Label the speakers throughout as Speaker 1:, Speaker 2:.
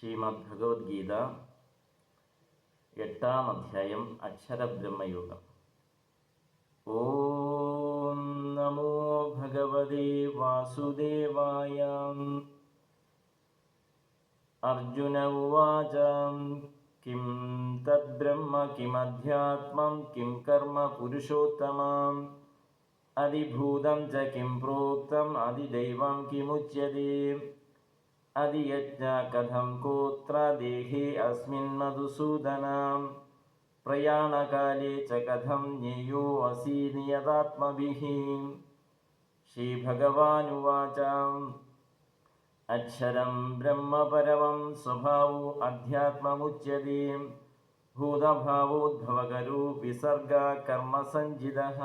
Speaker 1: ശ്രീമദ് ഭഗവത്ഗീത എട്ടാം അധ്യായം അക്ഷരബ്രഹ്മയോഗം ഓം നമോ ഭഗവതേ വാസുദേവായ അർജുന ഉവാച കിം തദ്ബ്രഹ്മ കിമധ്യാത്മം കിം കർമ്മ പുരുഷോത്തമം അതിഭൂതം ച കിം പ്രോക്തം അതിദൈവം കിമുച്യത്തെ अधियज्ञा कथं कोत्रा देहे अस्मिन् मधुसूदनं प्रयाणकाले च कथं ज्ञेयोसि नियतात्मभिः श्रीभगवानुवाच अक्षरं ब्रह्मपरमं स्वभावो अध्यात्ममुच्यते। भूतभावोद्भवकरो विसर्गकर्मसञ्जितः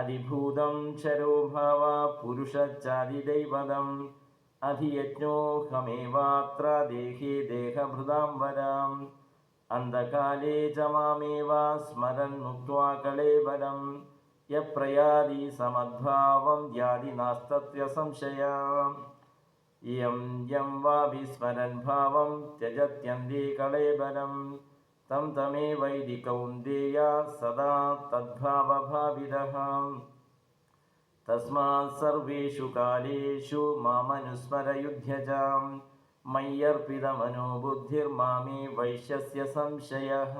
Speaker 1: अधिभूतं क्षरो भावा पुरुषच्चादिदैवम् अभियज्ञोऽहमेवात्रा देहि देहभृदां अन्धकाले च मामेव स्मरन्मुक्त्वा कलेबलं यप्रयाति समद्भावं यादिनास्तत्यसंशया इयं यं वा विस्मरन् भावं त्यजत्यन्दे कलेबलं तं तमे वैदिकौन्देया सदा तद्भावभाविदहम् തസ്മാത് സർവേഷു കാലേഷു മാമനുസ്മരയുധ്യജാം മയ്യർപ്പിതമനോബുദ്ധിർമാമേ വൈശ്യസ്യ സംശയഃ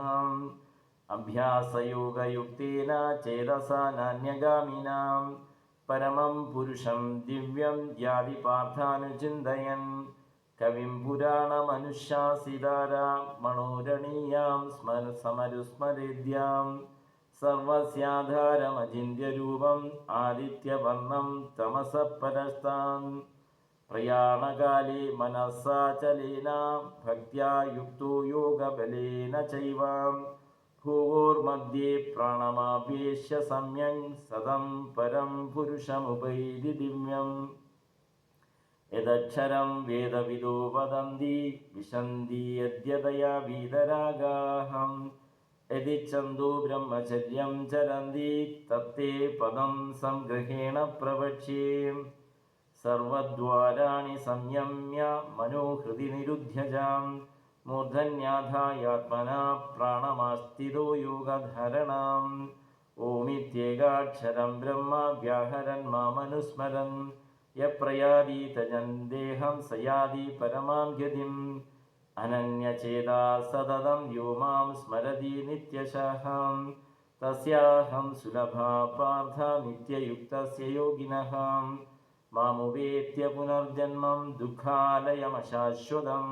Speaker 1: അഭ്യാസയോഗയുക്തേന ചേതസാ നാന്യഗാമിനാം. പരമം പുരുഷം ദിവ്യം യാതി പാർത്ഥാനുചിന്തയൻ. കവിം പുരാണമനുശാസിതാരാ. മണോരണീയാം സ്മര സമരുസ്മരേദ്യാം. സർവസ്യാധാരമചിന്യരൂപം ആദിത്യവർണം തമസപരസ്താൻ പ്രയാണകാലേ മനസ്സാചലേന ഭക്ത്യാ യുക്തോ യോഗബലേന ചൈവ. ഭൂവോർമധ്യേ പ്രാണമാവേശ്യ സമ്യം സദം പരം പുരുഷമുപൈതി ദിവ്യം. യദക്ഷരം വേദവിദോ വദന്തി വിശന്തി യദ്യതയാ വീതരാഗാഹം. യദി ചന്ദോ ബ്രഹ്മചര്യം ചരന്തി തത്തേ പദം സംഗ്രഹേണ പ്രവക്ഷ്യേ സർവദ്വാരാണി സംയമ്യ മനോഹൃതി നിരുദ്ധ്യജാം മൂർധന്യാധായാത്മനാ പ്രാണമാസ്ഥിതോ യോഗധരണാം ഓമിത്യേകാക്ഷരം ബ്രഹ്മ വ്യാഹരൻ മാമനുസ്മരൻ യപ്രയാതീതജൻ ദേഹം സയാതി പരമാം ഗതിം അനന്യചേതാ സതതം യോ മാം സ്മരതി നിത്യശഹം തസ്യാഹം സുലഭാ പാർത്ഥ നിത്യയുക്തസ്യ യോഗിനഃ മാമുപേത്യ പുനർജന്മം ദുഃഖാലയമശാശ്വതം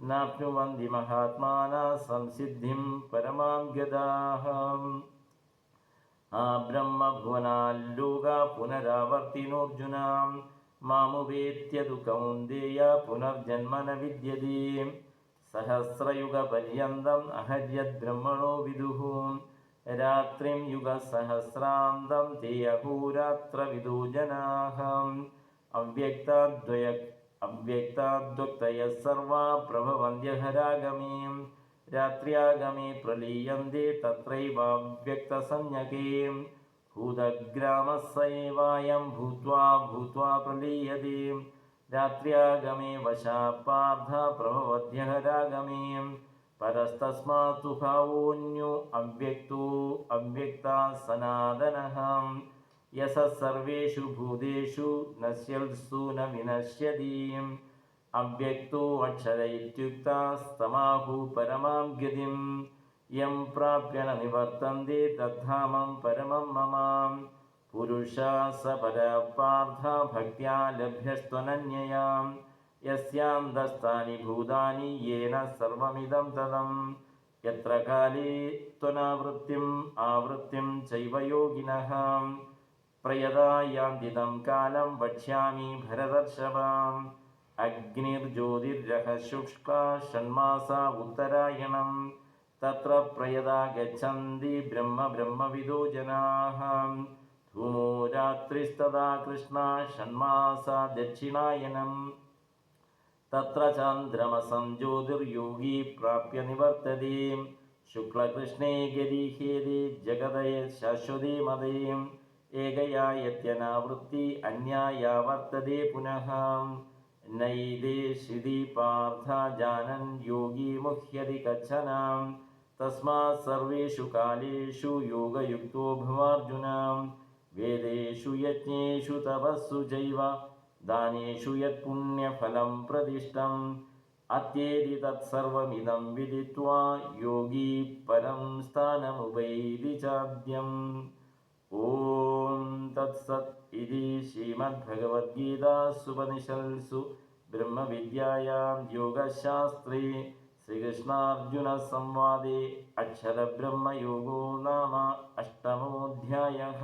Speaker 1: നാപ്നുവന്തി മഹാത്മാന സംസിദ്ധിം പരമാം ഗതാഃ ആ ബ്രഹ്മഭുവനാല്ലോക പുനരാവർത്തിനോർജുന മാമുപേത്യ കൗന്ദേയ പുനർജന്മ ന വിദ്യതി സഹസ്രയുഗപര്യന്തം അഹര്യബ്രഹ്മണോ വിദുഹൂം. രാത്രിം യുഗസഹസ്രാന്തം തേയഹൂരാത്ര അഹോരാത്ര വിദോ ജനാഃ അവ്യക്താദ്വയ അവ്യക്താദ്വക്തയ സർവാ പ്രഭവന്ത്യഹരാഗമേ. രാത്ര്യാഗമേ പ്രലീയന്തെ തത്രൈവാവ്യക്തസഞ്ജകേ ഭൂതഗ്രാമസ്സൈവായം ഭൂത്വാ ഭൂത്വാ പ്രലീയത്തെ രാത്ര്യാഗമേ വശാ പാർത്ഥ പ്രഭവദ്യഹരാഗമേ. പരസ്തസ്മാത്തു ഭാവോന്യോ അവ്യക്തോ അവ്യക്ത സനാതനഃ. യസ സർവേഷു ഭൂതേഷു നശ്യൽസു ന വിനശ്യതീം. അവ്യക്തോ അക്ഷര ഇത്യുക്തസ്തമാഹു പരമാം ഗതിം. യം പ്രാപ്യ ന നിവർത്തന്തി തദ്ധാമം പരമം മമ. पुरुषा स पदपार्था भक्त्या लभ्यस्त्वनन्ययां यस्यां दस्तानि भूतानि येन सर्वमिदं तदं यत्र काले त्वनावृत्तिम् आवृत्तिं चैव योगिनः। प्रयदायान्दिदं कालं वक्ष्यामि भरदर्शवाम् अग्निर्ज्योतिर्यः शुष्का षण्मासा उत्तरायणं तत्र प्रयदा गच्छन्ति ब्रह्मब्रह्मविदो जनाः। भूमोजात्रिस्तदा कृष्णा षण्मासा दक्षिणायनम्। तत्र चान्द्रमसं ज्योतिर्योगी प्राप्य निवर्तते। शुक्लकृष्णे गिरीहेदे जगदये शाश्वते मदे। एकया यत्यनावृत्ति अन्या या वर्तते पुनः। नैदे श्रिदि पार्थ जानन् योगी मुह्यति कच्छन। तस्मात् सर्वेषु कालेषु योगयुक्तो भवार्जुनम् वेदेषु यज्ञेषु तपस्सु चैव दानेषु यत्पुण्यफलं प्रदिष्टम् अत्येति तत्सर्वमिदं विदित्वा योगी परं स्थानमुपैति चाद्यम् ॐ तत्सत् इति श्रीमद्भगवद्गीतासुपनिषत्सु ब्रह्मविद्यायां योगशास्त्रे श्रीकृष्णार्जुनसंवादे अक्षरब्रह्मयोगो नाम अष्टमोऽध्यायः